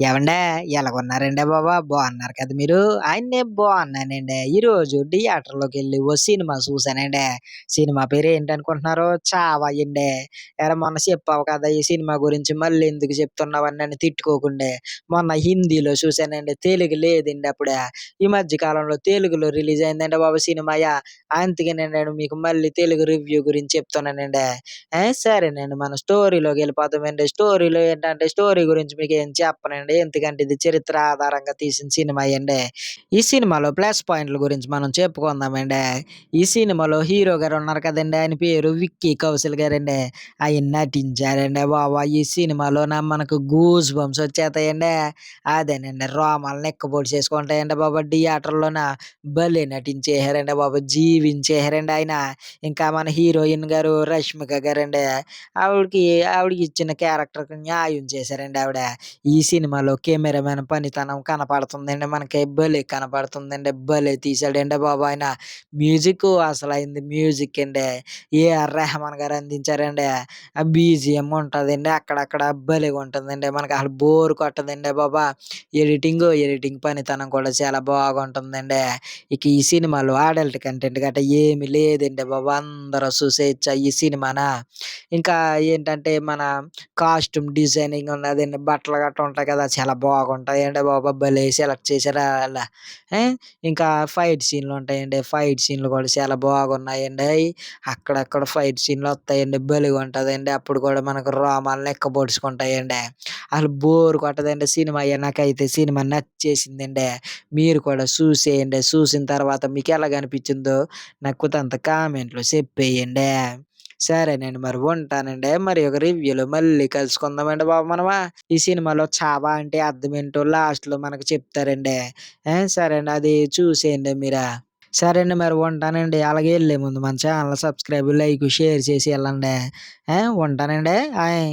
ఏమండే? ఎలాగున్నారండి బాబా? బాగున్నారు కదా మీరు. ఆయన్నే బాగున్నానండి. ఈరోజు థియేటర్లోకి వెళ్ళి ఓ సినిమా చూసానండి సినిమా పేరు ఏంటనుకుంటున్నారు? చావా అండి ఎరా మొన్న చెప్పావు కదా ఈ సినిమా గురించి మళ్ళీ ఎందుకు చెప్తున్నావని నన్ను తిట్టుకోకుండే. మొన్న హిందీలో చూసానండి తెలుగు లేదండి అప్పుడే. ఈ మధ్య కాలంలో తెలుగులో రిలీజ్ అయిందండి బాబు సినిమాయా? అందుకనే నేను మీకు మళ్ళీ తెలుగు రివ్యూ గురించి చెప్తున్నానండి. సరేనండి మన స్టోరీలోకి వెళ్ళిపోతామండి. స్టోరీలో ఏంటంటే స్టోరీ గురించి మీకు ఏం చెప్పనండి? ఎందుకంటే ఇది చరిత్ర ఆధారంగా తీసిన సినిమా అండి. ఈ సినిమాలో ప్లస్ పాయింట్ల గురించి మనం చెప్పుకుందామండి. ఈ సినిమాలో హీరో గారు ఉన్నారు కదండి. ఆయన పేరు విక్కీ కౌశల్ గారండి. ఆయన నటించారండి బాబా. ఈ సినిమాలో నా మనకు గూస్ బంప్స్ వచ్చేస్తాయండి అదేనండి. రోమాలు నెక్కబొడి చేసుకుంటాయండి బాబా. థియేటర్లోన భలే నటించేహారండి బాబా. జీవించేహారండి ఆయన. ఇంకా మన హీరోయిన్ గారు రష్మిక గారండి. ఆవిడకి ఆవిడకి ఇచ్చిన క్యారెక్టర్కి న్యాయం చేశారండి ఆవిడ. ఈ సినిమా సినిమాలో కెమెరామెన్ పనితనం కనపడుతుందండి. మనకి భలే కనపడుతుందండి. భలే తీసాడండి బాబు ఆయన. మ్యూజిక్ అసలు అయింది మ్యూజిక్ అండి. ఏఆర్ రెహమాన్ గారు అందించారండి. ఆ బీజిఎం ఉంటుందండి. అక్కడక్కడ భలేగా ఉంటుందండి. మనకి అసలు బోర్ కొట్టదండి బాబా. ఎడిటింగ్ ఎడిటింగ్ పనితనం కూడా చాలా బాగుంటుందండి. ఇక ఈ సినిమాలో అడల్ట్ కంటెంట్ గట్ట ఏమి లేదండి బాబా. అందరూ చూసేయచ్చా ఈ సినిమాన. ఇంకా ఏంటంటే మన కాస్ట్యూమ్ డిజైనింగ్ ఉన్నదండి. బట్టలు గట్ట ఉంటాయి కదా చాలా బాగుంటాయండి బాబా. భలే సెలెక్ట్ చేశారు అలా ఇంకా ఫైట్ సీన్లు ఉంటాయండి. ఫైట్ సీన్లు కూడా చాలా బాగున్నాయండి. అక్కడక్కడ ఫైట్ సీన్లు వస్తాయండి. భలేగా ఉంటుందండి అప్పుడు కూడా మనకు రోమాలు ఎక్కబొడుచుకుంటాయండి అసలు బోర్ కొట్టదండి సినిమా. నాకైతే సినిమా నచ్చేసిందండి. మీరు కూడా చూసేయండి. చూసిన తర్వాత మీకు ఎలాగ అనిపించిందో నాకు కొంత కామెంట్లో చెప్పేయండి. సరేనండి మరి ఉంటానండి. మరి ఒక రివ్యూలో మళ్ళీ కలుసుకుందామండి బాబు మనమా. ఈ సినిమాలో చావా అంటే అర్థం ఏంటో లాస్ట్లో మనకు చెప్తారండి. సరే అండి అది చూసేయండి మీరా. సరే అండి మరి ఉంటానండి. అలాగే వెళ్ళే ముందు మన ఛానల్ సబ్స్క్రైబ్ లైక్ షేర్ చేసి వెళ్ళండి. ఉంటానండి. ఆయ్.